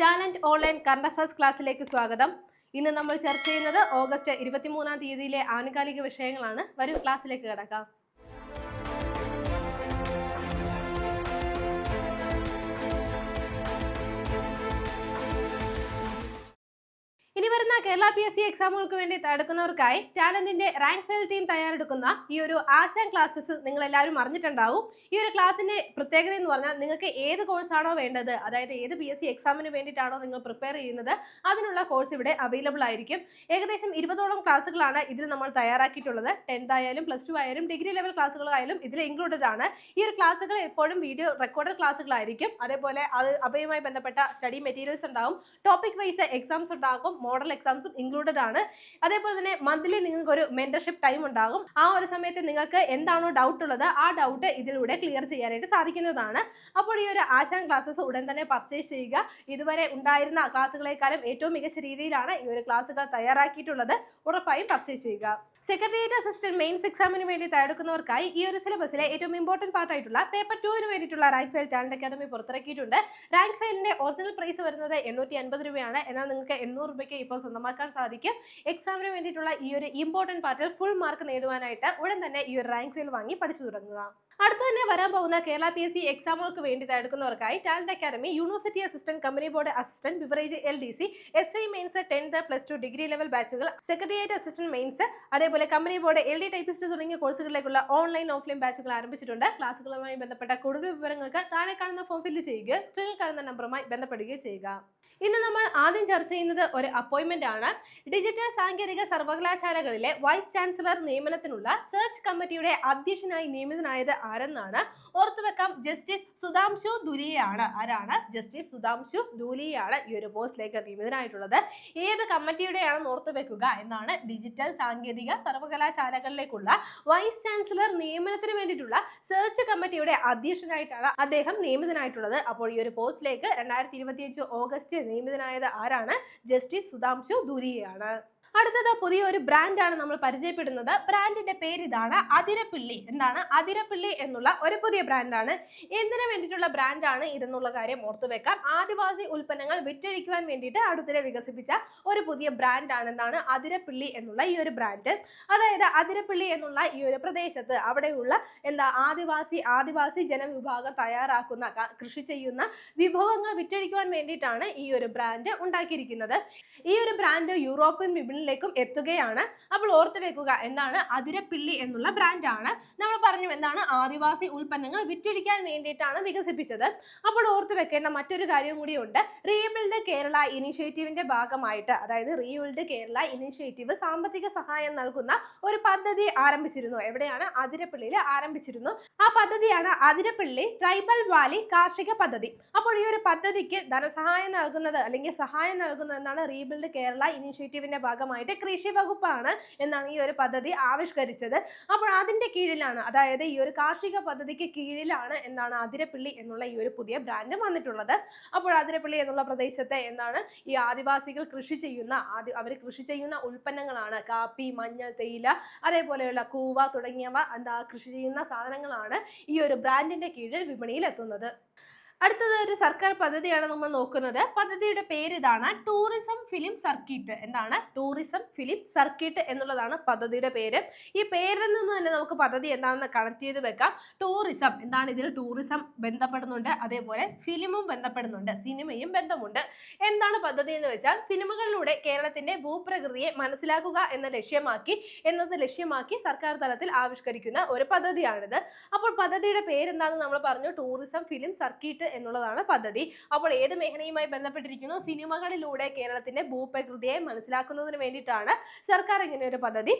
Talent online current affairs ക്ലാസ്സിലേക്ക് സ്വാഗതം. ഇന്ന് നമ്മൾ ചർച്ച ചെയ്യുന്നത് ഓഗസ്റ്റ് ഇരുപത്തിമൂന്നാം തീയതിയിലെ ആനുകാലിക വിഷയങ്ങളാണ്. വരും ക്ലാസ്സിലേക്ക് കിടക്കാം. ഇനി വരുന്ന കേരള പി എസ് സി എക്സാമുകൾക്ക് വേണ്ടി തടുക്കുന്നവർക്കായി ടാലന്റിന്റെ റാങ്ക് ഫെയിൽ ടീം തയ്യാറെടുക്കുന്ന ഈ ഒരു ആശാൻ ക്ലാസ്സസ് നിങ്ങൾ എല്ലാവരും അറിഞ്ഞിട്ടുണ്ടാവും. ഈ ഒരു ക്ലാസ്സിന്റെ പ്രത്യേകത എന്ന് പറഞ്ഞാൽ നിങ്ങൾക്ക് ഏത് കോഴ്സാണോ വേണ്ടത് അതായത് ഏത് പി എസ് സി എക്സാമിന് വേണ്ടിയിട്ടാണോ നിങ്ങൾ പ്രിപ്പയർ ചെയ്യുന്നത് അതിനുള്ള കോഴ്സ് ഇവിടെ അവൈലബിൾ ആയിരിക്കും. ഏകദേശം ഇരുപതോളം ക്ലാസ്സുകളാണ് ഇതിൽ നമ്മൾ തയ്യാറാക്കിയിട്ടുള്ളത്. ടെൻത്ത് ആയാലും പ്ലസ് ടു ആയാലും ഡിഗ്രി ലെവൽ ക്ലാസ്സുകളായാലും ഇതിൽ ഇൻക്ലൂഡഡ് ആണ്. ഈ ഒരു ക്ലാസ്സുകൾ എപ്പോഴും വീഡിയോ റെക്കോർഡഡ് ക്ലാസ്സുകളായിരിക്കും അതേപോലെ അത് അവയുമായി ബന്ധപ്പെട്ട സ്റ്റഡി മെറ്റീരിയൽസ് ഉണ്ടാവും. ടോപ്പിക് വൈസ് എക്സാംസ് ഉണ്ടാകും. മോഡൽ എക്സാംസും ഇൻക്ലൂഡഡ് ആണ്. അതേപോലെ തന്നെ മന്ത്ലി നിങ്ങൾക്ക് ഒരു മെന്റർഷിപ്പ് ടൈം ഉണ്ടാകും. ആ ഒരു സമയത്ത് നിങ്ങൾക്ക് എന്താണോ ഡൗട്ട് ഉള്ളത് ആ ഡൗട്ട് ഇതിലൂടെ ക്ലിയർ ചെയ്യാനായിട്ട് സാധിക്കുന്നതാണ്. അപ്പോൾ ഈ ഒരു ആശാൻ ക്ലാസ്സസ് ഉടൻ തന്നെ പർച്ചേസ് ചെയ്യുക. ഇതുവരെ ഉണ്ടായിരുന്ന ക്ലാസ്സുകളെക്കാളും ഏറ്റവും മികച്ച രീതിയിലാണ് ഈ ഒരു ക്ലാസ്സുകൾ തയ്യാറാക്കിയിട്ടുള്ളത്. ഉറപ്പായും പർച്ചേസ് ചെയ്യുക. സെക്രട്ടേറിയറ്റ് അസിസ്റ്റന്റ് മെയിൻസ് എക്സാമിന് വേണ്ടി തയ്യാറെടുക്കുന്നവർക്കായി ഈ ഒരു സിലബസിലെ ഏറ്റവും ഇമ്പോർട്ടന്റ് പാർട്ട് ആയിട്ടുള്ള പേപ്പർ ടുവിന് വേണ്ടിയിട്ടുള്ള റാങ്ക് ഫയൽ ടാലന്റ് അക്കാദമി പുറത്തിറക്കിയിട്ടുണ്ട്. റാങ്ക് ഫയലിന്റെ ഒറിജിനൽ പ്രൈസ് വരുന്നത് എണ്ണൂറ്റി അൻപത് രൂപയാണ്. എന്നാൽ നിങ്ങൾക്ക് എണ്ണൂറ് രൂപയ്ക്ക് ഇപ്പോൾ സ്വന്തമാക്കാൻ സാധിക്കും. എക്സാമിന് വേണ്ടിയിട്ടുള്ള ഈ ഒരു ഇമ്പോർട്ടന്റ് പാർട്ടിൽ ഫുൾ മാർക്ക് നേടുവാനായിട്ട് ഉടൻ തന്നെ ഈ ഒരു റാങ്ക് ഫയൽ വാങ്ങി പഠിച്ചു തുടങ്ങുക. അടുത്ത തന്നെ വരാൻ പോകുന്ന കേരള പി എസ് സി എക്സാമുകൾക്ക് വേണ്ടി തയ്യാറെടുക്കുന്നവർക്കായി talent academy university assistant company board assistant beverage L D C S I mains tenth plus two degree level ബാച്ചുകൾ secretariat assistant mains അതേപോലെ company board L D typist തുടങ്ങിയ കോഴ്സുകളിലേക്കുള്ള ഓൺലൈൻ ഓഫ്ലൈൻ ബാച്ചുകൾ ആരംഭിച്ചിട്ടുണ്ട്. ക്ലാസ്സുകളുമായി ബന്ധപ്പെട്ട കൂടുതൽ വിവരങ്ങൾക്ക് താഴെ കാണുന്ന ഫോം ഫില്ല് ചെയ്യുകയോ സ്ക്രീനിൽ കാണുന്ന നമ്പറുമായി ബന്ധപ്പെടുകയോ ചെയ്യുക. ഇന്ന് നമ്മൾ ആദ്യം ചർച്ച ചെയ്യുന്നത് ഒരു അപ്പോയിന്റ്മെന്റ് ആണ്. ഡിജിറ്റൽ സാങ്കേതിക സർവകലാശാലകളിലെ വൈസ് ചാൻസലർ നിയമനത്തിനുള്ള സെർച്ച് കമ്മിറ്റിയുടെ അധ്യക്ഷനായി നിയമിതനായത് ആരെന്നാണ് ഓർത്തുവെക്കാം ജസ്റ്റിസ് സുധാംശു ദുലിയാണ് ആരാണ്? ജസ്റ്റിസ് സുധാംശു ദുലിയാണ് ഈ ഒരു പോസ്റ്റിലേക്ക് നിയമിതനായിട്ടുള്ളത്. ഏത് കമ്മിറ്റിയുടെയാണെന്ന് ഓർത്തു വെക്കുക എന്നാണ് ഡിജിറ്റൽ സാങ്കേതിക സർവകലാശാലകളിലേക്കുള്ള വൈസ് ചാൻസലർ നിയമനത്തിന് വേണ്ടിയിട്ടുള്ള സെർച്ച് കമ്മിറ്റിയുടെ അധ്യക്ഷനായിട്ടാണ് അദ്ദേഹം നിയമിതനായിട്ടുള്ളത്. അപ്പോൾ ഈ ഒരു പോസ്റ്റിലേക്ക് രണ്ടായിരത്തി ഇരുപത്തിയഞ്ച് ഓഗസ്റ്റ് നിയമിതനായത് ആരാണ്? ജസ്റ്റിസ് സുധാംശു ദുരിയാണ് അടുത്തത് പുതിയൊരു ബ്രാൻഡാണ് നമ്മൾ പരിചയപ്പെടുന്നത്. ബ്രാൻഡിന്റെ പേര് ഇതാണ് അതിരപ്പിള്ളി. എന്താണ്? അതിരപ്പിള്ളി എന്നുള്ള ഒരു പുതിയ ബ്രാൻഡാണ് എന്തിനു വേണ്ടിയിട്ടുള്ള ബ്രാൻഡാണ് ഇതെന്നുള്ള കാര്യം ഓർത്തു വെക്കാം. ആദിവാസി ഉൽപ്പന്നങ്ങൾ വിറ്റഴിക്കുവാൻ വേണ്ടിയിട്ട് അടുത്തിടെ വികസിപ്പിച്ച ഒരു പുതിയ ബ്രാൻഡാണെന്നാണ് അതിരപ്പിള്ളി എന്നുള്ള ഈ ഒരു ബ്രാൻഡ് അതായത് അതിരപ്പിള്ളി എന്നുള്ള ഈ ഒരു പ്രദേശത്ത് അവിടെയുള്ള എന്താ ആദിവാസി ആദിവാസി ജനവിഭാഗം തയ്യാറാക്കുന്ന കൃഷി ചെയ്യുന്ന വിഭവങ്ങൾ വിറ്റഴിക്കുവാൻ വേണ്ടിയിട്ടാണ് ഈ ഒരു ബ്രാൻഡ് ഉണ്ടാക്കിയിരിക്കുന്നത്. ഈ ഒരു ബ്രാൻഡ് യൂറോപ്യൻ വിപണിയിലേക്കും എത്തുകയാണ്. അപ്പോൾ ഓർത്ത് വെക്കുക എന്താണ് അതിരപ്പിള്ളി എന്നുള്ള ബ്രാൻഡാണ് നമ്മൾ പറഞ്ഞു എന്താണ് ആദിവാസി ഉൽപ്പന്നങ്ങൾ വിറ്റഴിക്കാൻ വേണ്ടിയിട്ടാണ് വികസിപ്പിച്ചത്. അപ്പോൾ ഓർത്ത് വെക്കേണ്ട മറ്റൊരു കാര്യം കൂടിയുണ്ട് റീബിൽഡ് കേരള ഇനിഷ്യേറ്റീവിന്റെ ഭാഗമായിട്ട് അതായത് റീബിൽഡ് കേരള ഇനിഷ്യേറ്റീവ് സാമ്പത്തിക സഹായം നൽകുന്ന ഒരു പദ്ധതി ആരംഭിച്ചിരുന്നു. എവിടെയാണ്? അതിരപ്പള്ളിയിൽ ആരംഭിച്ചിരുന്നു. ആ പദ്ധതിയാണ് അതിരപ്പിള്ളി ട്രൈബൽ വാലി കാർഷിക പദ്ധതി. അപ്പോൾ ഈ ഒരു പദ്ധതിക്ക് ധനസഹായം നൽകുന്നത് അല്ലെങ്കിൽ സഹായം നൽകുന്നത് എന്നാണ് റീബിൽഡ് കേരള ഇനിഷ്യേറ്റീവിന്റെ ഭാഗമായിട്ട് കൃഷി വകുപ്പാണ് എന്നാണ് ഈ ഒരു പദ്ധതി ആവിഷ്കരിച്ചത്. അപ്പോൾ അതിന്റെ കീഴിലാണ് അതായത് ഈ ഒരു കാർഷിക പദ്ധതിക്ക് കീഴിലാണ് എന്നാണ് അതിരപ്പള്ളി എന്നുള്ള ഈ ഒരു പുതിയ ബ്രാൻഡ് വന്നിട്ടുള്ളത്. അപ്പോൾ അതിരപ്പള്ളി എന്നുള്ള പ്രദേശത്തെ എന്താണ് ഈ ആദിവാസികൾ കൃഷി ചെയ്യുന്ന ആദി അവർ കൃഷി ചെയ്യുന്ന ഉൽപ്പന്നങ്ങളാണ്. കാപ്പി മഞ്ഞൾ തേയില അതേപോലെയുള്ള കൂവ തുടങ്ങിയവ എന്താ കൃഷി ചെയ്യുന്ന സാധനങ്ങളാണ് ഈ ഒരു ബ്രാൻഡിന്റെ കീഴിൽ വിപണിയിൽ എത്തുന്നത് അടുത്തത് ഒരു സർക്കാർ പദ്ധതിയാണ് നമ്മൾ നോക്കുന്നത്. പദ്ധതിയുടെ പേര് ഇതാണ് ടൂറിസം ഫിലിം സർക്കിട്ട് എന്താണ്? ടൂറിസം ഫിലിം സർക്കിട്ട് എന്നുള്ളതാണ് പദ്ധതിയുടെ പേര്. ഈ പേരിൽ നിന്ന് തന്നെ നമുക്ക് പദ്ധതി എന്താണെന്ന് കണക്ട് ചെയ്ത് വെക്കാം. ടൂറിസം എന്താണ്? ഇതിൽ ടൂറിസം ബന്ധപ്പെടുന്നുണ്ട്. അതേപോലെ ഫിലിമും ബന്ധപ്പെടുന്നുണ്ട്. സിനിമയും ബന്ധമുണ്ട്. എന്താണ് പദ്ധതി എന്ന് വെച്ചാൽ സിനിമകളിലൂടെ കേരളത്തിന്റെ ഭൂപ്രകൃതിയെ മനസ്സിലാക്കുക എന്ന ലക്ഷ്യമാക്കി എന്നത് ലക്ഷ്യമാക്കി സർക്കാർ തലത്തിൽ ആവിഷ്കരിക്കുന്ന ഒരു പദ്ധതിയാണിത്. അപ്പോൾ പദ്ധതിയുടെ പേരെന്താണെന്ന് നമ്മൾ പറഞ്ഞു. ടൂറിസം ഫിലിം സർക്കിട്ട് എന്നുള്ളതാണ് പദ്ധതി. അപ്പോൾ ഏത് മേഖലയുമായി ബന്ധപ്പെട്ടിരിക്കുന്നു? സിനിമകളിലൂടെ കേരളത്തിന്റെ ഭൂപ്രകൃതിയെ മനസ്സിലാക്കുന്നതിന് വേണ്ടിയിട്ടാണ് സർക്കാർ ഇങ്ങനെ ഒരു പദ്ധതി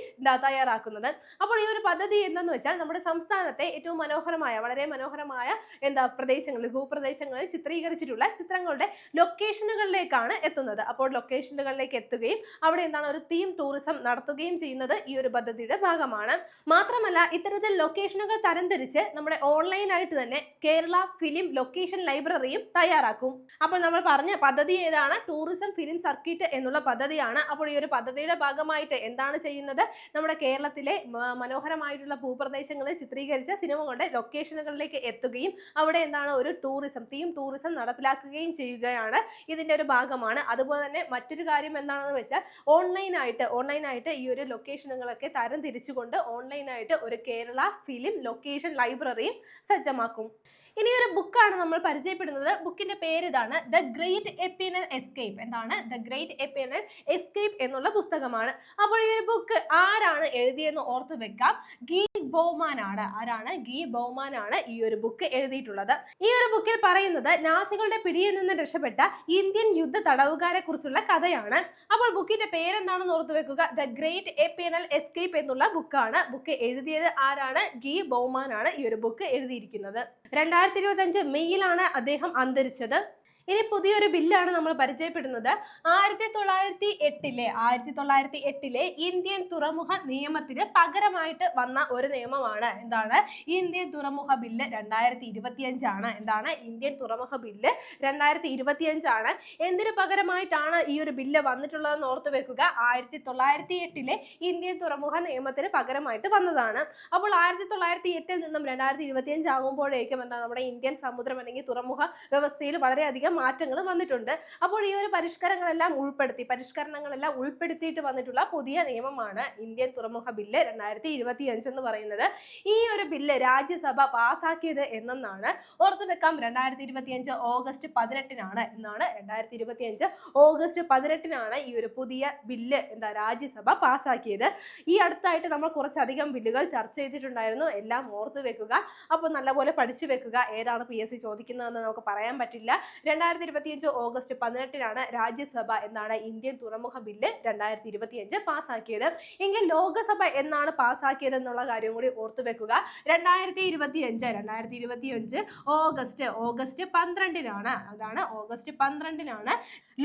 തയ്യാറാക്കുന്നത്. അപ്പോൾ ഈ ഒരു പദ്ധതി എന്തെന്ന് വെച്ചാൽ നമ്മുടെ സംസ്ഥാനത്തെ ഏറ്റവും മനോഹരമായ വളരെ മനോഹരമായ എന്താ പ്രദേശങ്ങളിൽ ഭൂപ്രദേശങ്ങളിൽ ചിത്രീകരിച്ചിട്ടുള്ള ചിത്രങ്ങളുടെ ലൊക്കേഷനുകളിലേക്കാണ് എത്തുന്നത്. അപ്പോൾ ലൊക്കേഷനുകളിലേക്ക് എത്തുകയും അവിടെ എന്താണ് ഒരു തീം ടൂറിസം നടത്തുകയും ചെയ്യുന്നത് ഈ ഒരു പദ്ധതിയുടെ ഭാഗമാണ്. മാത്രമല്ല ഇത്തരത്തിൽ ലൊക്കേഷനുകൾ തരംതിരിച്ച് നമ്മുടെ ഓൺലൈനായിട്ട് തന്നെ കേരള ഫിലിം ലൊക്കേഷൻ ലൈബ്രറിയും തയ്യാറാക്കും. അപ്പോൾ നമ്മൾ പറഞ്ഞ പദ്ധതി ഏതാണ്? ടൂറിസം ഫിലിം സർക്കിറ്റ് എന്നുള്ള പദ്ധതിയാണ്. അപ്പോൾ ഈ ഒരു പദ്ധതിയുടെ ഭാഗമായിട്ട് എന്താണ് ചെയ്യുന്നത്? നമ്മുടെ കേരളത്തിലെ മനോഹരമായിട്ടുള്ള ഭൂപ്രദേശങ്ങളെ ചിത്രീകരിച്ച സിനിമകളുടെ ലൊക്കേഷനുകളിലേക്ക് എത്തുകയും അവിടെ എന്താണ് ഒരു ടൂറിസം തീം ടൂറിസം നടപ്പിലാക്കുകയും ചെയ്യുകയാണ് ഇതിന്റെ ഒരു ഭാഗമാണ്. അതുപോലെ തന്നെ മറ്റൊരു കാര്യം എന്താണെന്ന് വെച്ചാൽ ഓൺലൈനായിട്ട് ഓൺലൈനായിട്ട് ഈ ഒരു ലൊക്കേഷനുകളൊക്കെ തരം തിരിച്ചുകൊണ്ട് ഓൺലൈനായിട്ട് ഒരു കേരള ഫിലിം ലൊക്കേഷൻ ലൈബ്രറിയും സജ്ജമാക്കും. ഇനി ഒരു ബുക്കാണ് നമ്മൾ പരിചയപ്പെടുന്നത്. ബുക്കിന്റെ പേര് ഇതാണ് ദ ഗ്രേറ്റ് എപ്പിനൽ എസ്കേപ്പ് എന്താണ്? ദ ഗ്രേറ്റ് എപ്പിനൽ എസ്കേപ്പ് എന്നുള്ള പുസ്തകമാണ്. അപ്പോൾ ഈ ഒരു ബുക്ക് ആരാണ് എഴുതിയെന്ന് ഓർത്ത് വെക്കാം. ഗീ ബോമാൻ ആണ്. ആരാണ്? ഗീ ബോമാൻ ആണ് ഈ ഒരു ബുക്ക് എഴുതിയിട്ടുള്ളത്. ഈ ഒരു ബുക്കിൽ പറയുന്നത് നാസികളുടെ പിടിയിൽ നിന്ന് രക്ഷപ്പെട്ട ഇന്ത്യൻ യുദ്ധ തടവുകാരെ കുറിച്ചുള്ള കഥയാണ്. അപ്പോൾ ബുക്കിന്റെ പേരെന്താണെന്ന് ഓർത്ത് വെക്കുക. ദ ഗ്രേറ്റ് എപ്പിനൽ എസ്കേപ്പ് എന്നുള്ള ബുക്കാണ് ബുക്ക് എഴുതിയത് ആരാണ്? ഗീ ബോമാൻ ആണ് ഈ ഒരു ബുക്ക് എഴുതിയിരിക്കുന്നത്. രണ്ടായിരത്തി ഇരുപത്തി അഞ്ച് മെയ്യിലാണ് അദ്ദേഹം അന്തരിച്ചത്. ഇനി പുതിയൊരു ബില്ലാണ് നമ്മൾ പരിചയപ്പെടുന്നത്. ആയിരത്തി തൊള്ളായിരത്തി എട്ടിലെ ആയിരത്തി തൊള്ളായിരത്തി എട്ടിലെ ഇന്ത്യൻ തുറമുഖ നിയമത്തിന് പകരമായിട്ട് വന്ന ഒരു നിയമമാണ്. എന്താണ്? ഇന്ത്യൻ തുറമുഖ ബില്ല് രണ്ടായിരത്തി ഇരുപത്തിയഞ്ചാണ് എന്താണ്? ഇന്ത്യൻ തുറമുഖ ബില്ല് രണ്ടായിരത്തി ഇരുപത്തിയഞ്ചാണ് എന്തിനു പകരമായിട്ടാണ് ഈ ഒരു ബില്ല് വന്നിട്ടുള്ളതെന്ന് ഓർത്ത് വെക്കുക. ആയിരത്തി തൊള്ളായിരത്തി എട്ടിലെ ഇന്ത്യൻ തുറമുഖ നിയമത്തിന് പകരമായിട്ട് വന്നതാണ്. അപ്പോൾ ആയിരത്തി തൊള്ളായിരത്തി എട്ടിൽ നിന്നും രണ്ടായിരത്തി ഇരുപത്തിയഞ്ച് ആകുമ്പോഴേക്കും എന്താ നമ്മുടെ ഇന്ത്യൻ സമുദ്രം അല്ലെങ്കിൽ തുറമുഖ വ്യവസ്ഥയിൽ വളരെയധികം മാറ്റങ്ങൾ വന്നിട്ടുണ്ട്. അപ്പോൾ ഈ ഒരു പരിഷ്കാരങ്ങളെല്ലാം ഉൾപ്പെടുത്തി പരിഷ്കരണങ്ങളെല്ലാം ഉൾപ്പെടുത്തിയിട്ട് വന്നിട്ടുള്ള പുതിയ നിയമമാണ് ഇന്ത്യൻ തുറമുഖ ബില്ല് രണ്ടായിരത്തി ഇരുപത്തിയഞ്ച് എന്ന് പറയുന്നത്. ഈ ഒരു ബില്ല് രാജ്യസഭ പാസാക്കിയത് എന്നാണ് ഓർത്തു വെക്കാം രണ്ടായിരത്തി ഇരുപത്തിയഞ്ച് ഓഗസ്റ്റ് പതിനെട്ടിനാണ് എന്നാണ് രണ്ടായിരത്തി ഇരുപത്തിയഞ്ച് ഓഗസ്റ്റ് പതിനെട്ടിനാണ് ഈ ഒരു പുതിയ ബില്ല് എന്താ രാജ്യസഭ പാസാക്കിയത്. ഈ അടുത്തായിട്ട് നമ്മൾ കുറച്ചധികം ബില്ലുകൾ ചർച്ച ചെയ്തിട്ടുണ്ടായിരുന്നു. എല്ലാം ഓർത്തു വെക്കുക അപ്പോൾ നല്ലപോലെ പഠിച്ചു വെക്കുക ഏതാണ് പി എസ് സി ചോദിക്കുന്നതെന്ന് നമുക്ക് പറയാൻ പറ്റില്ല. രണ്ടായിരത്തി ഇരുപത്തിയഞ്ച് ഓഗസ്റ്റ് പതിനെട്ടിനാണ് രാജ്യസഭ എന്നാണ് ഇന്ത്യൻ തുറമുഖ ബില്ല് രണ്ടായിരത്തി ഇരുപത്തിയഞ്ച് പാസ്സാക്കിയത് എങ്കിൽ ലോകസഭ എന്നാണ് പാസ്സാക്കിയത് എന്നുള്ള കാര്യം കൂടി ഓർത്തു വെക്കുക. രണ്ടായിരത്തി ഇരുപത്തിയഞ്ച് രണ്ടായിരത്തി ഇരുപത്തിയഞ്ച് ഓഗസ്റ്റ് ഓഗസ്റ്റ് പന്ത്രണ്ടിനാണ് അതാണ് ഓഗസ്റ്റ് പന്ത്രണ്ടിനാണ്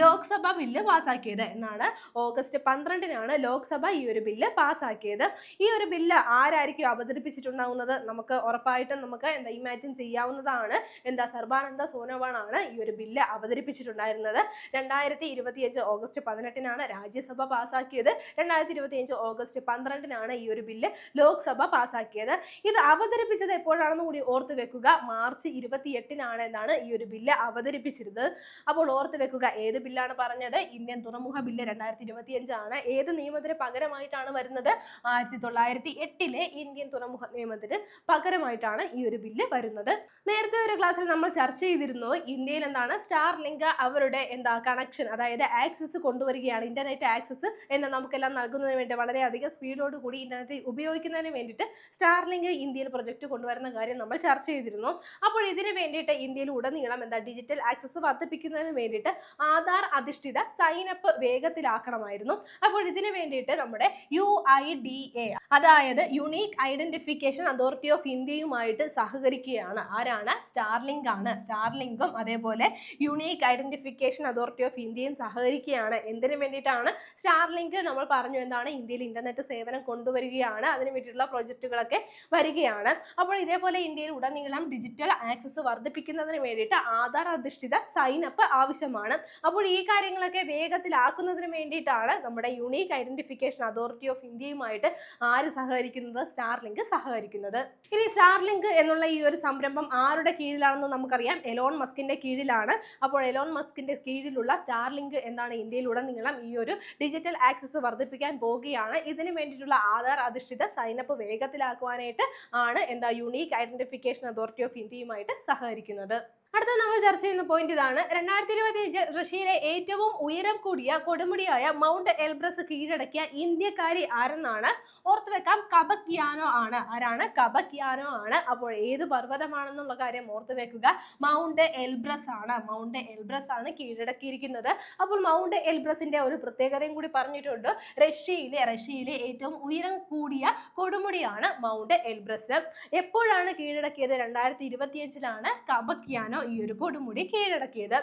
ലോക്സഭ ബില്ല് പാസ്സാക്കിയത് എന്നാണ് ഓഗസ്റ്റ് പന്ത്രണ്ടിനാണ് ലോക്സഭ ഈ ഒരു ബില്ല് പാസ്സാക്കിയത് ഈ ഒരു ബില്ല് ആരായിരിക്കും അവതരിപ്പിച്ചിട്ടുണ്ടാവുന്നത്? നമുക്ക് ഉറപ്പായിട്ടും നമുക്ക് എന്താ ഇമാജിൻ ചെയ്യാവുന്നതാണ്. എന്താ സർബാനന്ദ സോനോവാളാണ് ഈ ഒരു ബില്ല് അവതരിപ്പിച്ചിട്ടുണ്ടായിരുന്നത്. രണ്ടായിരത്തി ഇരുപത്തിയഞ്ച് ഓഗസ്റ്റ് പതിനെട്ടിനാണ് രാജ്യസഭ പാസാക്കിയത് രണ്ടായിരത്തി ഇരുപത്തിയഞ്ച് ഓഗസ്റ്റ് പന്ത്രണ്ടിനാണ് ഈ ഒരു ബില്ല് ലോക്സഭ പാസാക്കിയത് ഇത് അവതരിപ്പിച്ചത് എപ്പോഴാണെന്ന് കൂടി ഓർത്ത് വെക്കുക. മാർച്ച് ഇരുപത്തി എട്ടിനാണ് എന്നാണ് ഈ ഒരു ബില്ല് അവതരിപ്പിച്ചിരുന്നത്. അപ്പോൾ ഓർത്ത് വെക്കുക ഏത് ബില്ലാണ് പറഞ്ഞത്? ഇന്ത്യൻ തുറമുഖ ബില്ല് രണ്ടായിരത്തി ഇരുപത്തിയഞ്ചാണ് ഏത് നിയമത്തിന് പകരമായിട്ടാണ് വരുന്നത്? ആയിരത്തി തൊള്ളായിരത്തി എട്ടിലെ ഇന്ത്യൻ തുറമുഖ നിയമത്തിന് പകരമായിട്ടാണ് ഈ ഒരു ബില്ല് വരുന്നത്. നേരത്തെ ഒരു ക്ലാസ്സിൽ നമ്മൾ ചർച്ച ചെയ്തിരുന്നു ഇന്ത്യയിൽ എന്താണ് സ്റ്റാർ ലിങ്ക് അവരുടെ എന്താ കണക്ഷൻ അതായത് ആക്സസ് കൊണ്ടുവരികയാണ് ഇന്റർനെറ്റ് ആക്സസ് എന്ന് നമുക്കെല്ലാം നൽകുന്നതിന് വേണ്ടി വളരെയധികം സ്പീഡോട് കൂടി ഇന്റർനെറ്റ് ഉപയോഗിക്കുന്നതിന് വേണ്ടിയിട്ട് സ്റ്റാർ ലിങ്ക് ഇന്ത്യയിൽ പ്രൊജക്ട് കൊണ്ടുവരുന്ന കാര്യം നമ്മൾ ചർച്ച ചെയ്തിരുന്നു. അപ്പോൾ ഇതിന് വേണ്ടിയിട്ട് ഇന്ത്യയിൽ ഉടനീളം എന്താ ഡിജിറ്റൽ ആക്സസ് വർദ്ധിപ്പിക്കുന്നതിന് വേണ്ടിയിട്ട് ആധാർ അധിഷ്ഠിത സൈൻ അപ്പ് വേഗത്തിലാക്കണമായിരുന്നു. അപ്പോൾ ഇതിന് വേണ്ടിയിട്ട് നമ്മുടെ യു ഐ ഡി എ അതായത് യുണീക്ക് ഐഡന്റിഫിക്കേഷൻ അതോറിറ്റി ഓഫ് ഇന്ത്യയുമായിട്ട് സഹകരിക്കുകയാണ്. ആരാണ്? സ്റ്റാർലിങ്ക് ആണ്. സ്റ്റാർലിങ്കും അതേപോലെ യുണീക്ക് ഐഡന്റിഫിക്കേഷൻ അതോറിറ്റി ഓഫ് ഇന്ത്യയും സഹകരിക്കുകയാണ്. എന്തിനു വേണ്ടിയിട്ടാണ്? സ്റ്റാർലിങ്ക് നമ്മൾ പറഞ്ഞു എന്താണ്? ഇന്ത്യയിൽ ഇന്റർനെറ്റ് സേവനം കൊണ്ടുവരികയാണ്. അതിന് വേണ്ടിയിട്ടുള്ള പ്രൊജക്റ്റുകളൊക്കെ വരികയാണ്. അപ്പോൾ ഇതേപോലെ ഇന്ത്യയിൽ ഉടനീളം ഡിജിറ്റൽ ആക്സസ് വർദ്ധിപ്പിക്കുന്നതിന് വേണ്ടിയിട്ട് ആധാർ അധിഷ്ഠിത സൈൻ അപ്പ് ആവശ്യമാണ്. അപ്പോൾ ഈ കാര്യങ്ങളൊക്കെ വേഗത്തിലാക്കുന്നതിന് വേണ്ടിയിട്ടാണ് നമ്മുടെ യുണീക്ക് ഐഡന്റിഫിക്കേഷൻ അതോറിറ്റി ഓഫ് ഇന്ത്യയുമായിട്ട് ആര് സഹകരിക്കുന്നത്? സ്റ്റാർലിങ്ക് സഹകരിക്കുന്നത്. ഇനി സ്റ്റാർലിങ്ക് എന്നുള്ള ഈ ഒരു സംരംഭം ആരുടെ കീഴിലാണെന്ന് നമുക്കറിയാം. എലോൺ മസ്കിന്റെ കീഴിലാണ്. അപ്പോൾ എലോൺ മസ്കിന്റെ കീഴിലുള്ള സ്റ്റാർലിങ്ക് എന്താണ് ഇന്ത്യയിലുടനീളം ഈ ഒരു ഡിജിറ്റൽ ആക്സസ് വർദ്ധിപ്പിക്കാൻ പോവുകയാണ്. ഇതിനു വേണ്ടിയിട്ടുള്ള ആധാർ അധിഷ്ഠിത സൈനപ്പ് വേഗത്തിലാക്കുവാനായിട്ട് ആണ് എന്താ യുണീക്ക് ഐഡന്റിഫിക്കേഷൻ അതോറിറ്റി ഓഫ് ഇന്ത്യയുമായിട്ട് സഹകരിക്കുന്നത്. അടുത്ത നമ്മൾ ചർച്ച ചെയ്യുന്ന പോയിന്റ് ഇതാണ്. രണ്ടായിരത്തി ഇരുപത്തി അഞ്ച് റഷ്യയിലെ ഏറ്റവും ഉയരം കൂടിയ കൊടുമുടിയായ മൗണ്ട് എൽബ്രസ് കീഴടക്കിയ ഇന്ത്യക്കാരി ആരെന്നാണ്? ഓർത്തു വെക്കാം കബക്യാനോ ആണ്. ആരാണ്? കബക്യാനോ ആണ്. അപ്പോൾ ഏത് പർവതമാണെന്നുള്ള കാര്യം ഓർത്തു വെക്കുക. മൗണ്ട് എൽബ്രസ് ആണ്. മൗണ്ട് എൽബ്രസ് ആണ് കീഴടക്കിയിരിക്കുന്നത്. അപ്പോൾ മൗണ്ട് എൽബ്രസിന്റെ ഒരു പ്രത്യേകതയും കൂടി പറഞ്ഞിട്ടുണ്ട്. റഷ്യയിലെ റഷ്യയിലെ ഏറ്റവും ഉയരം കൂടിയ കൊടുമുടിയാണ് മൗണ്ട് എൽബ്രസ്. എപ്പോഴാണ് കീഴടക്കിയത്? രണ്ടായിരത്തി ഇരുപത്തിയഞ്ചിലാണ് കബക്യാനോ ഈ ഒരു കൊടുമുടി കീഴടക്കിയത്.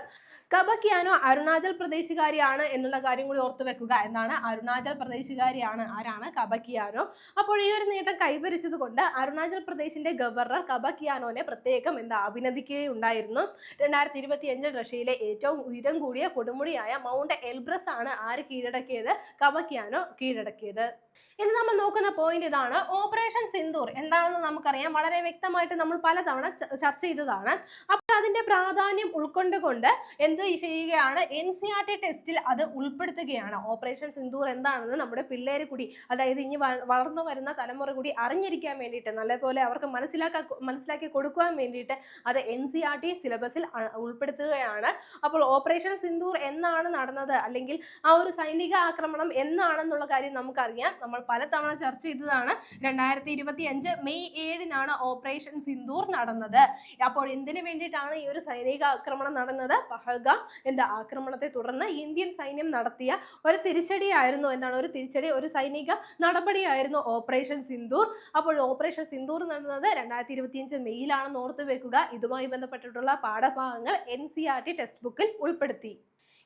കബക്കിയാനോ അരുണാചൽ പ്രദേശുകാരിയാണ് എന്നുള്ള കാര്യം കൂടി ഓർത്തു വെക്കുക എന്നാണ് അരുണാചൽ പ്രദേശുകാരിയാണ് ആരാണ്? കബക്കിയാനോ. അപ്പോൾ ഈ ഒരു നേട്ടം കൈവരിച്ചത് കൊണ്ട് അരുണാചൽ പ്രദേശിന്റെ ഗവർണർ കബക്കിയാനോനെ പ്രത്യേകം എന്താ അഭിനന്ദിക്കുകയുണ്ടായിരുന്നു. രണ്ടായിരത്തി ഇരുപത്തി അഞ്ചിൽ റഷ്യയിലെ ഏറ്റവും ഉയരം കൂടിയ കൊടുമുടിയായ മൗണ്ട് എൽബ്രസ് ആണ് ആര് കീഴടക്കിയത്? കബക്കിയാനോ കീഴടക്കിയത്. ഇനി നമ്മൾ നോക്കുന്ന പോയിന്റ് ഇതാണ്. ഓപ്പറേഷൻ സിന്ദൂർ എന്താണെന്ന് നമുക്കറിയാം. വളരെ വ്യക്തമായിട്ട് നമ്മൾ പലതവണ ചർച്ച ചെയ്തതാണ്. അപ്പോൾ അതിന്റെ പ്രാധാന്യം ഉൾക്കൊണ്ടുകൊണ്ട് എന്ത് ചെയ്യുകയാണ്? എൻ സി ആർ ടി ടെസ്റ്റിൽ അത് ഉൾപ്പെടുത്തുകയാണ്. ഓപ്പറേഷൻ സിന്ദൂർ എന്താണെന്ന് നമ്മുടെ പിള്ളേർ കൂടി അതായത് ഇനി വളർന്നു വരുന്ന തലമുറ കൂടി അറിഞ്ഞിരിക്കാൻ വേണ്ടിയിട്ട് നല്ലപോലെ അവർക്ക് മനസ്സിലാക്കാൻ മനസ്സിലാക്കി കൊടുക്കുവാൻ വേണ്ടിയിട്ട് അത് എൻ സി ആർ ടി സിലബസിൽ ഉൾപ്പെടുത്തുകയാണ്. അപ്പോൾ ഓപ്പറേഷൻ സിന്ദൂർ എന്നാണ് നടന്നത്? അല്ലെങ്കിൽ ആ ഒരു സൈനിക ആക്രമണം എന്നാണെന്നുള്ള കാര്യം നമുക്കറിയാം. നമ്മൾ പലതവണ ചർച്ച ചെയ്തതാണ്. രണ്ടായിരത്തി ഇരുപത്തി അഞ്ച് മെയ് ഏഴിനാണ് ഓപ്പറേഷൻ സിന്ദൂർ നടന്നത്. അപ്പോൾ എന്തിനു വേണ്ടിയിട്ടാണ് ഈ ഒരു സൈനിക ആക്രമണം നടന്നത്. പഹൽഗാം എന്താ ആക്രമണത്തെ തുടർന്ന് ഇന്ത്യൻ സൈന്യം നടത്തിയ ഒരു തിരിച്ചടിയായിരുന്നു എന്താണ് ഒരു തിരിച്ചടി ഒരു സൈനിക നടപടിയായിരുന്നു ഓപ്പറേഷൻ സിന്ദൂർ. അപ്പോൾ ഓപ്പറേഷൻ സിന്ദൂർ നടന്നത് രണ്ടായിരത്തി ഇരുപത്തിയഞ്ച് മെയ്യിലാണെന്ന് ഓർത്തു വെക്കുക ഇതുമായി ബന്ധപ്പെട്ടിട്ടുള്ള പാഠഭാഗങ്ങൾ N C R T text ബുക്കിൽ ഉൾപ്പെടുത്തി.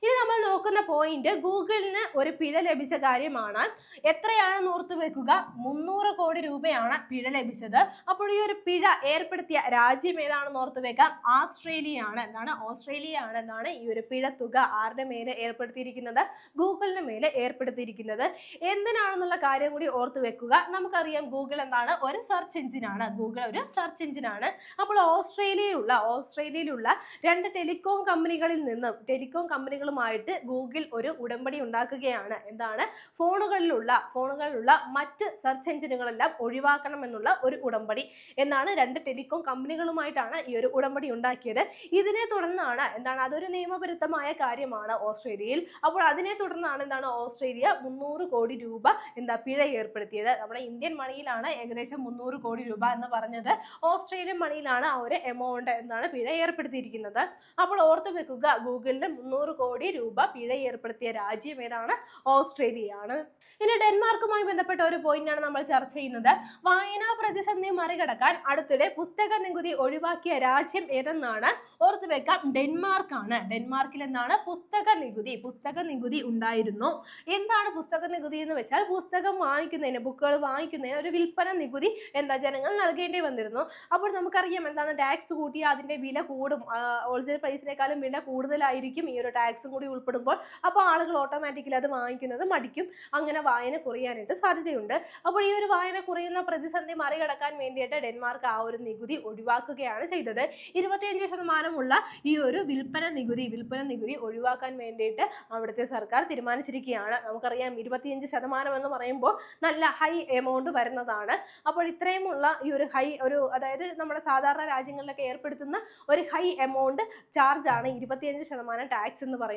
ഇനി നമ്മൾ നോക്കുന്ന പോയിന്റ് ഗൂഗിളിന് ഒരു പിഴ ലഭിച്ച കാര്യമാണ്. എത്രയാണ് ഓർത്തു വെക്കുക? മുന്നൂറ് കോടി രൂപയാണ് പിഴ ലഭിച്ചത്. അപ്പോൾ ഈ ഒരു പിഴ ഏർപ്പെടുത്തിയ രാജ്യം ഏതാണെന്ന് ഓർത്ത് വെക്കാം? ആസ്ട്രേലിയ ആണ് എന്താണ്? ഓസ്ട്രേലിയ ആണ് എന്നാണ് ഈ ഒരു പിഴ തുക ആരുടെ മേലെ ഏർപ്പെടുത്തിയിരിക്കുന്നത്? ഗൂഗിളിന് മേലെ ഏർപ്പെടുത്തിയിരിക്കുന്നത്. എന്തിനാണെന്നുള്ള കാര്യം കൂടി ഓർത്ത് വെക്കുക. നമുക്കറിയാം ഗൂഗിൾ എന്താണ്? ഒരു സെർച്ച് എഞ്ചിനാണ് ഗൂഗിൾ ഒരു സെർച്ച് എഞ്ചിനാണ് അപ്പോൾ ഓസ്ട്രേലിയയിലുള്ള ഓസ്ട്രേലിയയിലുള്ള രണ്ട് ടെലികോം കമ്പനികളിൽ നിന്നും ടെലികോം കമ്പനികളുമായിട്ട് ഗൂഗിൾ ഒരു ഉടമ്പടി ഉണ്ടാക്കുകയാണ്. എന്താണ്? ഫോണുകളിലുള്ള ഫോണുകളിലുള്ള മറ്റ് സെർച്ച് എഞ്ചിനുകളെല്ലാം ഒഴിവാക്കണം എന്നുള്ള ഒരു ഉടമ്പടി എന്നാണ് രണ്ട് ടെലികോം കമ്പനികളുമായിട്ടാണ് ഈ ഒരു ഉടമ്പടി ഉണ്ടാക്കിയത്. ഇതിനെ തുടർന്നാണ് എന്താണ്? അതൊരു നിയമവിരുദ്ധമായ കാര്യമാണ് ഓസ്ട്രേലിയയിൽ. അപ്പോൾ അതിനെ തുടർന്നാണ് എന്താണ്? ഓസ്ട്രേലിയ മുന്നൂറ് കോടി രൂപ എന്താ പിഴ ഏർപ്പെടുത്തിയത്. നമ്മുടെ ഇന്ത്യൻ മണിയിലാണ് ഏകദേശം മുന്നൂറ് കോടി രൂപ എന്ന് പറഞ്ഞത്. ഓസ്ട്രേലിയൻ മണിയിലാണ് ആ ഒരു എമൗണ്ട് എന്താണ് പിഴ ഏർപ്പെടുത്തിയിരിക്കുന്നത്. അപ്പോൾ ഓർത്ത് വെക്കുക ഗൂഗിളിന് മുന്നൂറ് കോടി രൂപ പിഴ ഏർപ്പെടുത്തിയ രാജ്യം ഏതാണ്? ഓസ്ട്രേലിയയാണ്. ഇനി ഡെൻമാർക്കുമായി ബന്ധപ്പെട്ട ഒരു പോയിന്റാണ് നമ്മൾ ചർച്ച ചെയ്യുന്നത്. വായനാ പ്രതിസന്ധി മറികടക്കാൻ അടുത്തിടെ പുസ്തക നികുതി ഒഴിവാക്കിയ രാജ്യം ഏതെന്നാണ് ഓർത്തു വെക്കാം. ഡെൻമാർക്ക് ആണ് ഡെൻമാർക്കിൽ എന്താണ്? പുസ്തക നികുതി. പുസ്തക നികുതി ഉണ്ടായിരുന്നു. എന്താണ് പുസ്തക നികുതി എന്ന് വെച്ചാൽ പുസ്തകം വാങ്ങിക്കുന്നതിന് ബുക്കുകൾ വാങ്ങിക്കുന്നതിന് ഒരു വിൽപ്പന നികുതി എന്താ ജനങ്ങൾ നൽകേണ്ടി വന്നിരുന്നു. അപ്പോൾ നമുക്കറിയാം എന്താണ്? ടാക്സ് കൂട്ടി അതിന്റെ വില കൂടും. ഹോൾസെയിൽ പ്രൈസിനേക്കാളും വില കൂടുതലായിരിക്കും ഈ ഒരു ടാക്സും കൂടി ഉൾപ്പെടുമ്പോൾ അപ്പോൾ ആളുകൾ ഓട്ടോമാറ്റിക്കലി അത് വാങ്ങിക്കുന്നത് മടിക്കും. അങ്ങനെ വായന കുറയാനായിട്ട് സാധ്യതയുണ്ട്. അപ്പോൾ ഈ ഒരു വായന കുറയുന്ന പ്രതിസന്ധി മറികടക്കാൻ വേണ്ടിയിട്ട് ഡെൻമാർക്ക് ആ ഒരു നികുതി ഒഴിവാക്കുകയാണ് ചെയ്തത്. ഇരുപത്തിയഞ്ച് ശതമാനമുള്ള ഈ ഒരു വിൽപ്പന നികുതി വിൽപ്പന നികുതി ഒഴിവാക്കാൻ വേണ്ടിയിട്ട് അവിടുത്തെ സർക്കാർ തീരുമാനിച്ചിരിക്കുകയാണ്. നമുക്കറിയാം ഇരുപത്തിയഞ്ച് ശതമാനം എന്ന് പറയുമ്പോൾ നല്ല ഹൈ എമൗണ്ട് വരുന്നതാണ്. അപ്പോൾ ഇത്രയുമുള്ള ഈ ഒരു ഹൈ ഒരു അതായത് നമ്മുടെ സാധാരണ രാജ്യങ്ങളിലൊക്കെ ഏർപ്പെടുത്തുന്ന ഒരു ഹൈ എമൗണ്ട് ചാർജ് ആണ് ഇരുപത്തിയഞ്ച് ശതമാനം ടാക്സ് എന്ന് പറയുന്നത്.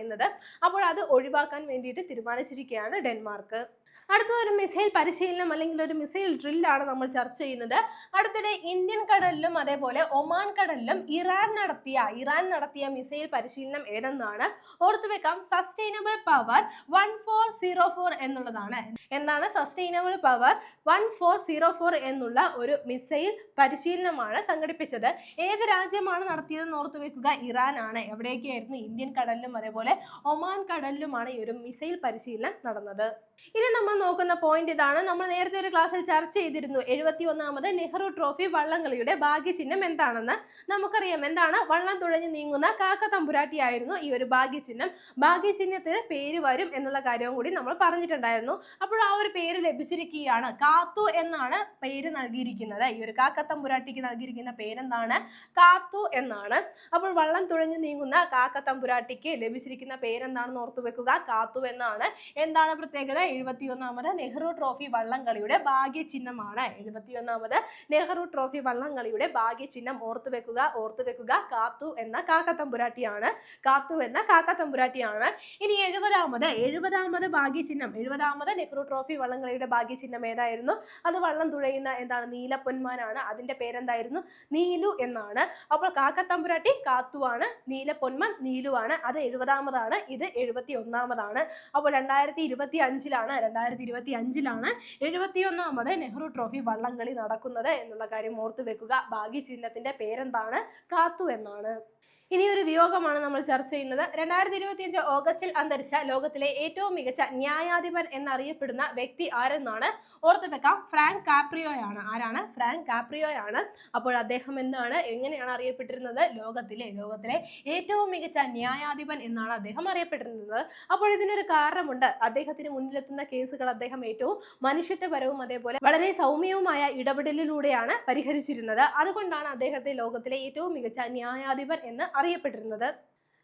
അപ്പോൾ അത് ഒഴിവാക്കാൻ വേണ്ടിയിട്ട് തീരുമാനിച്ചിരിക്കുകയാണ് ഡെൻമാർക്ക്. അടുത്ത ഒരു മിസൈൽ പരിശീലനം അല്ലെങ്കിൽ ഒരു മിസൈൽ ഡ്രില്ലാണ് നമ്മൾ ചർച്ച ചെയ്യുന്നത്. അടുത്തിടെ ഇന്ത്യൻ കടലിലും അതേപോലെ ഒമാൻ കടലിലും ഇറാൻ നടത്തിയ ഇറാൻ നടത്തിയ മിസൈൽ പരിശീലനം ഏതെന്നാണ്? ഓർത്തു വെക്കാം sustainable power one four zero four എന്നുള്ളതാണ്. എന്താണ് sustainable power one four zero four എന്നുള്ള ഒരു മിസൈൽ പരിശീലനമാണ് സംഘടിപ്പിച്ചത്. ഏത് രാജ്യമാണ് നടത്തിയതെന്ന് ഓർത്തു വെക്കുക ഇറാൻ ആണ് എവിടെയൊക്കെയായിരുന്നു ഇന്ത്യൻ കടലിലും അതേപോലെ ഒമാൻ കടലിലുമാണ് ഈ ഒരു മിസൈൽ പരിശീലനം നടന്നത്. ഇനി നമ്മൾ നോക്കുന്ന പോയിന്റ് ഇതാണ്. നമ്മൾ നേരത്തെ ഒരു ക്ലാസ്സിൽ ചർച്ച ചെയ്തിരുന്നു. എഴുപത്തി ഒന്നാമത് നെഹ്റു ട്രോഫി വള്ളംകളിയുടെ ഭാഗ്യചിഹ്നം എന്താണെന്ന്. നമുക്കറിയാം എന്താണ്? വള്ളം തുഴഞ്ഞു നീങ്ങുന്ന കാക്ക തമ്പുരാട്ടിയായിരുന്നു ഈ ഒരു ഭാഗ്യചിഹ്നം. ഭാഗ്യചിഹ്നത്തിന് പേര് വരും എന്നുള്ള കാര്യവും കൂടി നമ്മൾ പറഞ്ഞിട്ടുണ്ടായിരുന്നു. അപ്പോൾ ആ ഒരു പേര് ലഭിച്ചിരിക്കുകയാണ്. കാത്തു എന്നാണ് പേര് നൽകിയിരിക്കുന്നത്. ഈ ഒരു കാക്ക തമ്പുരാട്ടിക്ക് നൽകിയിരിക്കുന്ന പേരെന്താണ്? കാത്തു എന്നാണ്. അപ്പോൾ വള്ളം തുഴഞ്ഞു നീങ്ങുന്ന കാക്ക തമ്പുരാട്ടിക്ക് ലഭിച്ചിരിക്കുന്ന പേരെന്താണെന്ന് ഓർത്തു വെക്കുക കാത്തു എന്നാണ്. എന്താണ് പ്രത്യേകത? എഴുപത്തിയൊന്നാമത് നെഹ്റു ട്രോഫി വള്ളംകളിയുടെ ഭാഗ്യചിഹ്നമാണ്. എഴുപത്തിയൊന്നാമത് നെഹ്റു ട്രോഫി വള്ളംകളിയുടെ ഭാഗ്യചിഹ്നം ഓർത്തു വെക്കുക ഓർത്തു വെക്കുക. കാത്തു എന്ന കാക്കത്തമ്പുരാട്ടിയാണ്. കാത്തു എന്ന കാക്കത്തമ്പുരാട്ടിയാണ്. ഇനി എഴുപതാമത് എഴുപതാമത് ഭാഗ്യചിഹ്നം. എഴുപതാമത് നെഹ്റു ട്രോഫി വള്ളംകളിയുടെ ഭാഗ്യചിഹ്നം ഏതായിരുന്നു? അത് വള്ളം തുഴയുന്ന എന്താണ്? നീലപ്പൊന്മാനാണ് അതിന്റെ പേരെന്തായിരുന്നു? നീലു എന്നാണ്. അപ്പോൾ കാക്കത്തമ്പുരാട്ടി കാത്തുവാണ്. നീലപ്പൊന്മാൻ നീലുവാണ്. അത് എഴുപതാമതാണ്. ഇത് എഴുപത്തി ഒന്നാമതാണ് അപ്പോൾ രണ്ടായിരത്തി ഇരുപത്തി അഞ്ചിലാണ് രണ്ടായിരത്തി ഇരുപത്തി അഞ്ചിലാണ് എഴുപത്തിയൊന്നാമത് നെഹ്റു ട്രോഫി വള്ളംകളി നടക്കുന്നത് എന്നുള്ള കാര്യം ഓർത്തു വെക്കുക ഭാഗ്യചിഹ്നത്തിന്റെ പേരെന്താണ്? കാത്തു എന്നാണ്. ഇനി ഒരു വിയോഗമാണ് നമ്മൾ ചർച്ച ചെയ്യുന്നത്. രണ്ടായിരത്തി ഇരുപത്തിയഞ്ച് ഓഗസ്റ്റിൽ അന്തരിച്ച ലോകത്തിലെ ഏറ്റവും മികച്ച ന്യായാധിപൻ എന്നറിയപ്പെടുന്ന വ്യക്തി ആരെന്നാണ് ഓർത്തു വെക്കാം. ഫ്രാങ്ക് കാപ്രിയോയാണ്. ആരാണ്? ഫ്രാങ്ക് കാപ്രിയോയാണ്. അപ്പോൾ അദ്ദേഹം എന്താണ്? എങ്ങനെയാണ് അറിയപ്പെട്ടിരുന്നത്? ലോകത്തിലെ ലോകത്തിലെ ഏറ്റവും മികച്ച ന്യായാധിപൻ എന്നാണ് അദ്ദേഹം അറിയപ്പെട്ടിരുന്നത്. അപ്പോൾ ഇതിനൊരു കാരണമുണ്ട്. അദ്ദേഹത്തിന് മുന്നിലെത്തുന്ന കേസുകൾ അദ്ദേഹം ഏറ്റവും മനുഷ്യത്വപരവും അതേപോലെ വളരെ സൗമ്യവുമായ ഇടപെടലിലൂടെയാണ് പരിഹരിച്ചിരുന്നത്. അതുകൊണ്ടാണ് അദ്ദേഹത്തെ ലോകത്തിലെ ഏറ്റവും മികച്ച ന്യായാധിപൻ എന്ന് അറിയപ്പെട്ടിരുന്നത്.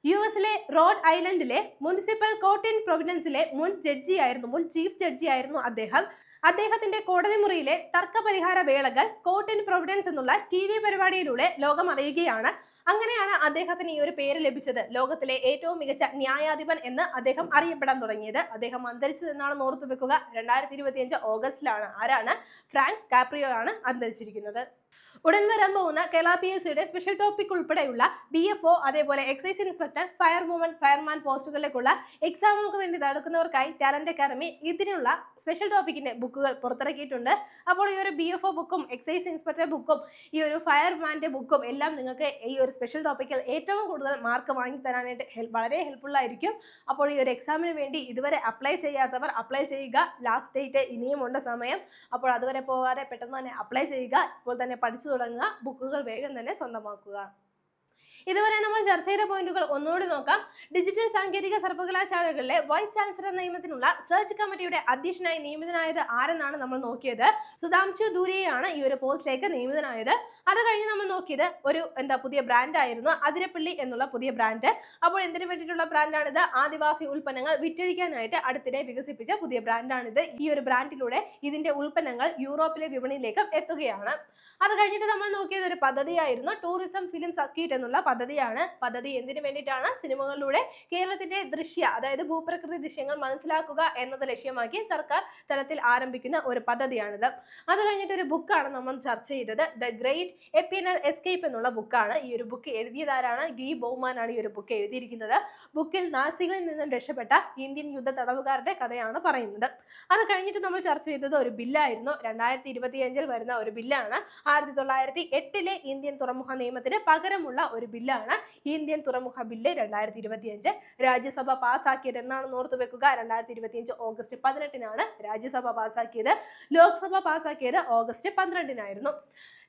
യു എസിലെ റോഡ് ഐലൻഡിലെ മുനിസിപ്പൽ കോർട്ട് ഇൻ പ്രൊവിഡൻസിലെ മുൻ ജഡ്ജിയായിരുന്നു മുൻ ചീഫ് ജഡ്ജിയായിരുന്നു അദ്ദേഹം. അദ്ദേഹത്തിന്റെ കോടതി മുറിയിലെ തർക്കപരിഹാര വേളകൾ കോർട്ട് ഇൻ പ്രൊവിഡൻസ് എന്നുള്ള ടി വി പരിപാടിയിലൂടെ ലോകം അറിയുകയാണ്. അങ്ങനെയാണ് അദ്ദേഹത്തിന് ഈ ഒരു പേര് ലഭിച്ചത്. ലോകത്തിലെ ഏറ്റവും മികച്ച ന്യായാധിപൻ എന്ന് അദ്ദേഹം അറിയപ്പെടാൻ തുടങ്ങിയത്. അദ്ദേഹം അന്തരിച്ചത് എന്നാണ് ഓർത്തു വെക്കുക. രണ്ടായിരത്തി ഇരുപത്തിയഞ്ച് ഓഗസ്റ്റിലാണ്. ആരാണ്? ഫ്രാങ്ക് കാപ്രിയോ ആണ് അന്തരിച്ചിരിക്കുന്നത്. ഉടൻ വരാൻ പോകുന്ന കേരള പി എസ് സിയുടെ സ്പെഷ്യൽ ടോപ്പിക് ഉൾപ്പെടെയുള്ള ബി എഫ് ഒ അതേപോലെ excise inspector fire woman fireman പോസ്റ്റുകളിലേക്കുള്ള എക്സാമുകൾക്ക് വേണ്ടി നടക്കുന്നവർക്കായി ടാലന്റ് അക്കാദമി ഇതിനുള്ള സ്പെഷ്യൽ ടോപ്പിക്കിന്റെ ബുക്കുകൾ പുറത്തിറക്കിയിട്ടുണ്ട്. അപ്പോൾ ഈ ഒരു ബി എഫ് ഒ ബുക്കും എക്സൈസ് ഇൻസ്പെക്ടർ ബുക്കും ഈ ഒരു ഫയർമാന്റെ ബുക്കും എല്ലാം നിങ്ങൾക്ക് ഈ ഒരു സ്പെഷ്യൽ ടോപ്പിക്കിൽ ഏറ്റവും കൂടുതൽ മാർക്ക് വാങ്ങി തരാനായിട്ട് ഹെൽപ്പ് വളരെ ആയിരിക്കും. അപ്പോൾ ഈ ഒരു എക്സാമിന് വേണ്ടി ഇതുവരെ അപ്ലൈ ചെയ്യാത്തവർ അപ്ലൈ ചെയ്യുക. ലാസ്റ്റ് ഡേറ്റ് ഇനിയും ഉണ്ട് സമയം. അപ്പോൾ അതുവരെ പോകാതെ പെട്ടെന്ന് തന്നെ അപ്ലൈ ചെയ്യുക. ഇപ്പോൾ തന്നെ പഠിച്ചു തുടങ്ങുക. ബുക്കുകൾ വേഗം തന്നെ സ്വന്തമാക്കുക. ഇതുവരെ നമ്മൾ ചർച്ച ചെയ്ത പോയിന്റുകൾ ഒന്നുകൂടി നോക്കാം. ഡിജിറ്റൽ സാങ്കേതിക സർവകലാശാലകളിലെ വൈസ് ചാൻസലർ നിയമനത്തിനുള്ള സെർച്ച് കമ്മിറ്റിയുടെ അധ്യക്ഷനായി നിയമിതനായത് ആരെന്നാണ് നമ്മൾ നോക്കിയത്? സുധാംശു ദൂരെയാണ് ഈ ഒരു പോസ്റ്റിലേക്ക് നിയമിതനായത്. അത് കഴിഞ്ഞ് നമ്മൾ നോക്കിയത് ഒരു എന്താ പുതിയ ബ്രാൻഡ് ആയിരുന്നു അതിരപ്പള്ളി എന്നുള്ള പുതിയ ബ്രാൻഡ് അപ്പോൾ എന്തിനു വേണ്ടിയിട്ടുള്ള ബ്രാൻഡാണിത് ആദിവാസി ഉൽപ്പന്നങ്ങൾ വിറ്റഴിക്കാനായിട്ട് അടുത്തിടെ വികസിപ്പിച്ച പുതിയ ബ്രാൻഡാണിത് ഈ ഒരു ബ്രാൻഡിലൂടെ ഇതിന്റെ ഉൽപ്പന്നങ്ങൾ യൂറോപ്പിലെ വിപണിയിലേക്ക് എത്തുകയാണ്. അത് കഴിഞ്ഞിട്ട് നമ്മൾ നോക്കിയത് ഒരു പദ്ധതിയായിരുന്നു ടൂറിസം ഫിലിം സക്കീറ്റ് എന്നുള്ള പദ്ധതിയാണ്. പദ്ധതി എന്തിനു വേണ്ടിയിട്ടാണ്? സിനിമകളിലൂടെ കേരളത്തിന്റെ ദൃശ്യ അതായത് ഭൂപ്രകൃതി ദൃശ്യങ്ങൾ മനസ്സിലാക്കുക എന്നത് ലക്ഷ്യമാക്കി സർക്കാർ തലത്തിൽ ആരംഭിക്കുന്ന ഒരു പദ്ധതിയാണിത്. അത് കഴിഞ്ഞിട്ട് ഒരു ബുക്കാണ് നമ്മൾ ചർച്ച ചെയ്തത്. ദ ഗ്രേറ്റ് എപ്പിനൽ എസ്കേപ്പ് എന്നുള്ള ബുക്കാണ്. ഈ ഒരു ബുക്ക് എഴുതിയതാരാണ്? ഗി ബഹുമാനാണ് ഈ ഒരു ബുക്ക് എഴുതിയിരിക്കുന്നത്. ബുക്കിൽ നാസികളിൽ നിന്നും രക്ഷപ്പെട്ട ഇന്ത്യൻ യുദ്ധ തടവുകാരുടെ കഥയാണ് പറയുന്നത്. അത് കഴിഞ്ഞിട്ട് നമ്മൾ ചർച്ച ചെയ്തത് ഒരു ബില്ലായിരുന്നു. രണ്ടായിരത്തി ഇരുപത്തിയഞ്ചിൽ വരുന്ന ഒരു ബില്ലാണ്. ആയിരത്തി തൊള്ളായിരത്തി എട്ടിലെ ഇന്ത്യൻ തുറമുഖ നിയമത്തിന് പകരമുള്ള ഒരു ബില്ലാണ് ഇന്ത്യൻ തുറമുഖ ബില്ല് രണ്ടായിരത്തി ഇരുപത്തിയഞ്ച് രാജ്യസഭ പാസ്സാക്കിയത് എന്നാണ് ഓർത്തു വെക്കുക? രണ്ടായിരത്തി ഇരുപത്തിയഞ്ച് ഓഗസ്റ്റ് പതിനെട്ടിനാണ് രാജ്യസഭ പാസ്സാക്കിയത് ലോക്സഭ പാസ്സാക്കിയത് ഓഗസ്റ്റ് പന്ത്രണ്ടിനായിരുന്നു.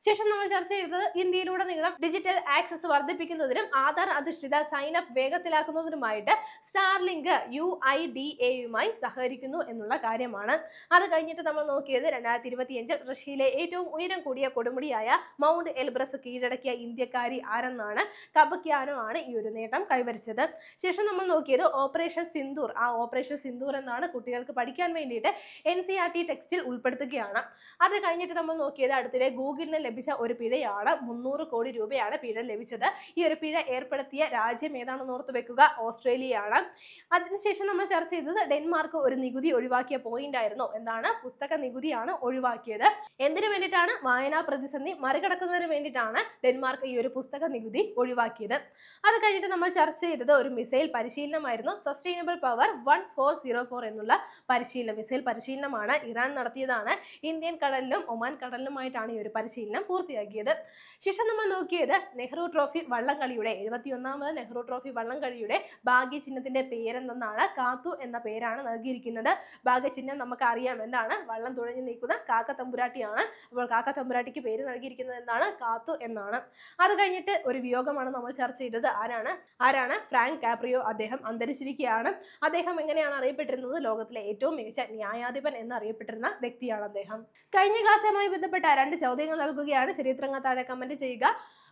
ശേഷം നമ്മൾ ചർച്ച ചെയ്തത് ഇന്ത്യയിലൂടെ നീളം ഡിജിറ്റൽ ആക്സസ് വർദ്ധിപ്പിക്കുന്നതിനും ആധാർ അധിഷ്ഠിത സൈൻ അപ്പ് വേഗത്തിലാക്കുന്നതിനുമായിട്ട് സ്റ്റാർലിങ്ക് യു ഐ ഡി എയുമായി സഹകരിക്കുന്നു എന്നുള്ള കാര്യമാണ്. അത് കഴിഞ്ഞിട്ട് നമ്മൾ നോക്കിയത് രണ്ടായിരത്തി ഇരുപത്തിയഞ്ചിൽ റഷ്യയിലെ ഏറ്റവും ഉയരം കൂടിയ കൊടുമുടിയായ മൗണ്ട് എൽബ്രസ് കീഴടക്കിയ ഇന്ത്യക്കാരി ആരെന്നാണ് കബക്യാനോ ആണ് ഈ ഒരു നേട്ടം കൈവരിച്ചത്. ശേഷം നമ്മൾ നോക്കിയത് ഓപ്പറേഷൻ സിന്ദൂർ ആ ഓപ്പറേഷൻ സിന്ദൂർ എന്നാണ് കുട്ടികൾക്ക് പഠിക്കാൻ വേണ്ടിയിട്ട് എൻ സി ആർ ടി ടെക്സ്റ്റിൽ ഉൾപ്പെടുത്തുകയാണ്. അത് കഴിഞ്ഞിട്ട് നമ്മൾ നോക്കിയത് അടുത്തിടെ ഗൂഗിളിന് ലഭിച്ച ഒരു പിഴയാണ്. മുന്നൂറ് കോടി രൂപയാണ് പിഴ ലഭിച്ചത്. ഈ ഒരു പിഴ ഏർപ്പെടുത്തിയ രാജ്യം ഏതാണെന്ന് ഓർത്ത് വെക്കുക? ഓസ്ട്രേലിയയാണ്. അതിനുശേഷം നമ്മൾ ചർച്ച ചെയ്തത് ഡെൻമാർക്ക് ഒരു നികുതി ഒഴിവാക്കിയ പോയിന്റ് ആയിരുന്നു. എന്താണ്? പുസ്തക നികുതിയാണ് ഒഴിവാക്കിയത്. എന്തിനു വേണ്ടിയിട്ടാണ്? വായനാ പ്രതിസന്ധി മറികടക്കുന്നതിന് വേണ്ടിയിട്ടാണ് ഡെൻമാർക്ക് ഈ ഒരു പുസ്തക നികുതി ഒഴിവാക്കിയത്. അത് കഴിഞ്ഞിട്ട് നമ്മൾ ചർച്ച ചെയ്തത് ഒരു missile പരിശീലനമായിരുന്നു. Sustainable power one four zero four എന്നുള്ള പരിശീലനം. മിസൈൽ പരിശീലനമാണ് ഇറാൻ നടത്തിയതാണ്. ഇന്ത്യൻ കടലിലും ഒമാൻ കടലിലുമായിട്ടാണ് ഈ ഒരു പരിശീലനം. പൂർത്തിയാക്കിയത്. ശേഷം നമ്മൾ നോക്കിയത് നെഹ്റു ട്രോഫി വള്ളംകളിയുടെ എഴുപത്തിയൊന്നാമത് നെഹ്റു ട്രോഫി വള്ളംകളിയുടെ ഭാഗ്യചിഹ്നത്തിന്റെ പേരെന്തെന്നാണ്? കാത്തു എന്ന പേരാണ് നൽകിയിരിക്കുന്നത്. ഭാഗ്യചിഹ്നം നമുക്ക് അറിയാം എന്താണ്? വള്ളം തുഴഞ്ഞു നീക്കുന്ന കാക്ക തമ്പുരാട്ടിയാണ്. അപ്പോൾ കാക്ക തമ്പുരാട്ടിക്ക് പേര് നൽകിയിരിക്കുന്നത് എന്താണ്? കാത്തു എന്നാണ്. അത് കഴിഞ്ഞിട്ട് ഒരു വിയോഗമാണ് നമ്മൾ ചർച്ച ചെയ്തത്. ആരാണ്? ആരാണ്? ഫ്രാങ്ക് കാപ്രിയോ അദ്ദേഹം അന്തരിച്ചിരിക്കുകയാണ്. അദ്ദേഹം എങ്ങനെയാണ് അറിയപ്പെട്ടിരുന്നത്? ലോകത്തിലെ ഏറ്റവും മികച്ച ന്യായാധിപൻ എന്ന് അറിയപ്പെട്ടിരുന്ന വ്യക്തിയാണ് അദ്ദേഹം. കഴിഞ്ഞ ക്ലാസ്സുമായി ബന്ധപ്പെട്ട രണ്ട് ചോദ്യങ്ങൾ നൽകുകയാണ് ചരിത്രങ്ങൾ താഴെ കമന്റ് ചെയ്യുക.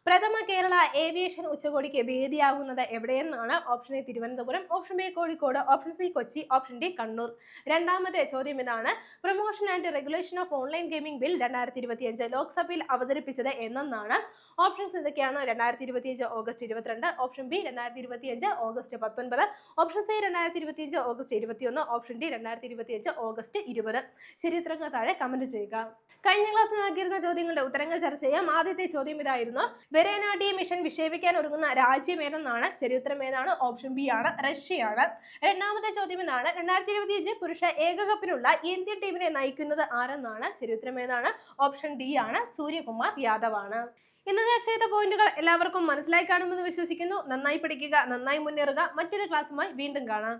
പ്രഥമ കേരള ഏവിയേഷൻ ഉച്ചകോടിക്ക് വേദിയാകുന്നത് എവിടെയെന്നാണ് option A Thiruvananthapuram option B Kozhikode option C Kochi option D Kannur. രണ്ടാമത്തെ ചോദ്യം ഇതാണ് promotion and regulation of online gaming bill രണ്ടായിരത്തി ഇരുപത്തിയഞ്ച് ലോക്സഭയിൽ അവതരിപ്പിച്ചത് എന്നെന്നാണ്. ഓപ്ഷൻസ് എന്തൊക്കെയാണ് രണ്ടായിരത്തി ഇരുപത്തിയഞ്ച് ഓഗസ്റ്റ് ഇരുപത്തിരണ്ട് ഓപ്ഷൻ ബി രണ്ടായിരത്തി ഇരുപത്തിയഞ്ച് ഓഗസ്റ്റ് പത്തൊൻപത് ഓപ്ഷൻ സി രണ്ടായിരത്തി ഇരുപത്തിയഞ്ച് ഓഗസ്റ്റ് ഇരുപത്തിയൊന്ന് ഓപ്ഷൻ ഡി രണ്ടായിരത്തി ഇരുപത്തിയഞ്ച് ഓഗസ്റ്റ് ഇരുപത്. ശരിത്രങ്ങൾ താഴെ കമന്റ് ചെയ്യുക. കഴിഞ്ഞ ക്ലാസ്സിൽ നൽകിയിരുന്ന ചോദ്യങ്ങളുടെ ഉത്തരങ്ങൾ ചർച്ച ചെയ്യാം. ആദ്യത്തെ ചോദ്യം ഇതായിരുന്നു വെരേനാഡി മിഷൻ വിക്ഷേപിക്കാൻ ഒരുങ്ങുന്ന രാജ്യം ഏതെന്നാണ്? ശരിയുത്തരം ഏതാണ്? ഓപ്ഷൻ ബി ആണ് റഷ്യയാണ്. രണ്ടാമത്തെ ചോദ്യം എന്താണ് രണ്ടായിരത്തി ഇരുപത്തിയഞ്ച് പുരുഷ ഏകകപ്പിനുള്ള ഇന്ത്യൻ ടീമിനെ നയിക്കുന്നത് ആരെന്നാണ്? ശരിയുത്തരം ഏതാണ്? ഓപ്ഷൻ ഡി ആണ് സൂര്യകുമാർ യാദവ് ആണ് ഇന്ന് ചർച്ച ചെയ്ത പോയിന്റുകൾ എല്ലാവർക്കും മനസ്സിലായി കാണുമെന്ന് വിശ്വസിക്കുന്നു. നന്നായി പഠിക്കുക നന്നായി മുന്നേറുക. മറ്റൊരു ക്ലാസ്സുമായി വീണ്ടും കാണാം.